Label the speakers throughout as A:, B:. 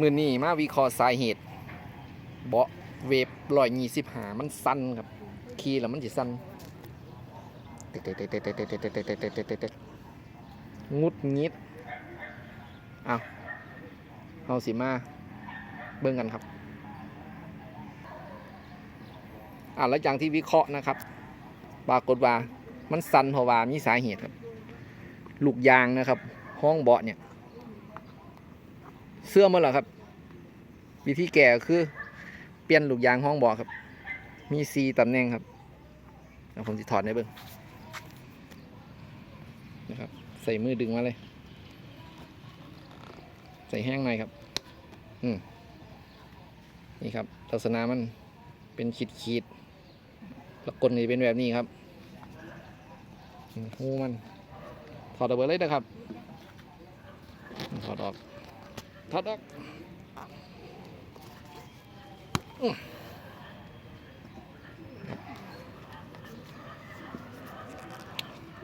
A: มือนี้มาวิเคราะห์สาเหตุเบาเวฟลอยยี่สิบหามันสั้นครับคีแล้วมันจะสั้นเตะเตะเตะเตะเตะเตะเตะเตะเตะเตะเตะงุดงิดเอาเอาสิมา เบิ่งกันครับ อ่าแล้วอย่างที่วิเคราะห์นะครับ ปรากฏว่ามันสั้นเพราะว่ามีสาเหตุครับ ลูกยางนะครับ ห้องเบาะเนี่ย เสื่อมาแล้วครับ วิธีแก้ก็คือเปลี่ยนลูกยางห้องเบาะครับ มีซีตำแหน่งครับเดี๋ยวผมจะถอดให้เบิ่งนะครับ ใส่มือดึงมาเลย ใส่แห้งหน่อยครับ อืมนี่ครับ ลักษณะมันเป็นขีดขีดๆแล้วกลนี่เป็นแบบนี้ครับหูมัน ถอดออกไปเลยนะครับ ถอดออก ถอดออก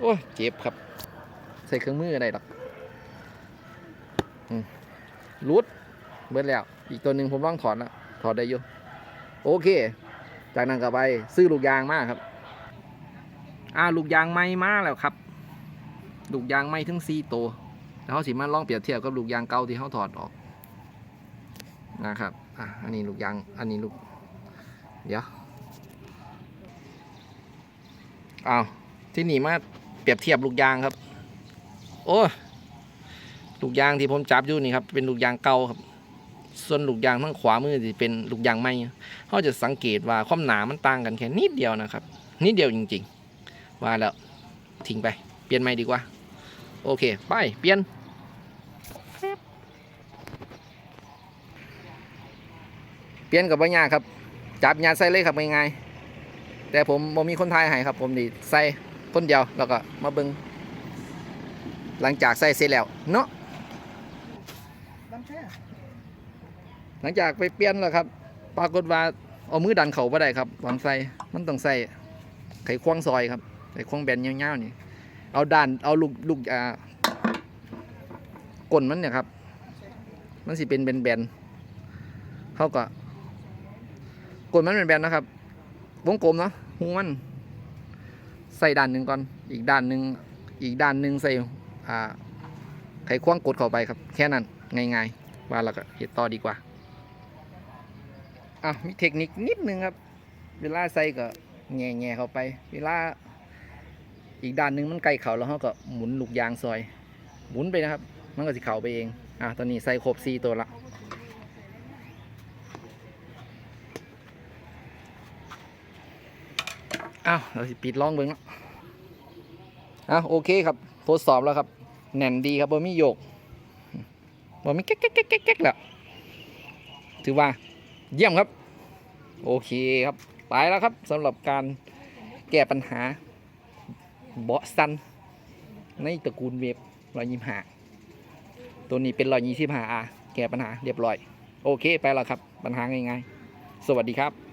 A: โอ้ยเจ็บครับ ใส่เครื่องมืออะไรหรอกรูดเบิดแล้ว อีกตัวหนึ่งผมลองถอดแล้วถอดได้อยู่โอเค จากนั้นก็ไปซื้อลูกยางมากครับ อ่าลูกยางไม้มาแล้วครับ ลูกยางไม้ถึงสี่ตัว แล้วเขาสิมาลองเปรียบเทียบกับลูกยางเก่าที่เขาถอดออกนะครับอะอันนี้ลูกยางอันนี้ลูกเดี๋ยวเอาที่นี่มาเปรียบเทียบลูกยางครับ โอ้ลูกยางที่ผมจับอยู่นี่ครับเป็นลูกยางเก่าครับ ส่วนลูกยางทั้งขวามือที่เป็นลูกยางใหม่เขาจะสังเกตว่าความหนามันต่างกันแค่นิดเดียวนะครับนิดเดียวจริง ๆ ว่าแล้วทิ้งไปเปลี่ยนใหม่ดีกว่า โอเค ไป เปลี่ยนเปลี่ยนกับปัญญาครับ จับยาใส่เลยครับง่ายๆแต่ผมบ่มีคนไทยให้ครับ ผมดีใส่คนเดียวแล้วก็มาเบิงหลังจากใส่เสร็จแล้วเนาะหลังจากไปเปลี่ยนแล้วครับ ปรากฏว่าเอามือดันเข่าบ่ได้ครับวางใส่มันต้องใส่ไขควงซอยครับไขควงแบนยาวๆนี่ เอาด้านเอาลูกลูกอ่ากลนมันเนี่ยครับ มันสิเป็นแบนๆเขาก็กลนมันเป็นแบนนะครับ วงกลมเนาะหูมัน ใส่ด้านหนึ่งก่อน อีกด้านหนึ่งอีกด้านหนึ่งใส่อ่าไขควงกดเข้าไปครับ แค่นั้นง่ายๆว่าแล้วก็เฮ็ดต่อดีกว่าอะมีเทคนิคนิดนึงครับ เวลาใส่ก็แง่แง่ๆเข้าไป เวลา อีกด้านหนึ่งมันใกลเข่าแล้วเขาก็หมุนลูกยางซอย หมุนไปนะครับ มันก็สิเข่าไปเอง อะตอนนี้ใส่ครบซีตัวละอ้าวเราสิปิดล่องเบิ้งแล้วอะโอเคครับทดสอบแล้วครับแน่นดีครับบ่มีโยกบ่มีแก๊กแก๊กแก๊กแก๊กแก๊กแล้วถือว่าเยี่ยมครับ โอเคครับ ไปแล้วครับสำหรับการแก้ปัญหา เบาะสั้นในตระกูลเวฟรอยยิมหาตัวนี้เป็นรอยยี่สิบหาแก้ปัญหาเรียบร้อย โอเคไปแล้วครับ ปัญหาง่ายๆ สวัสดีครับ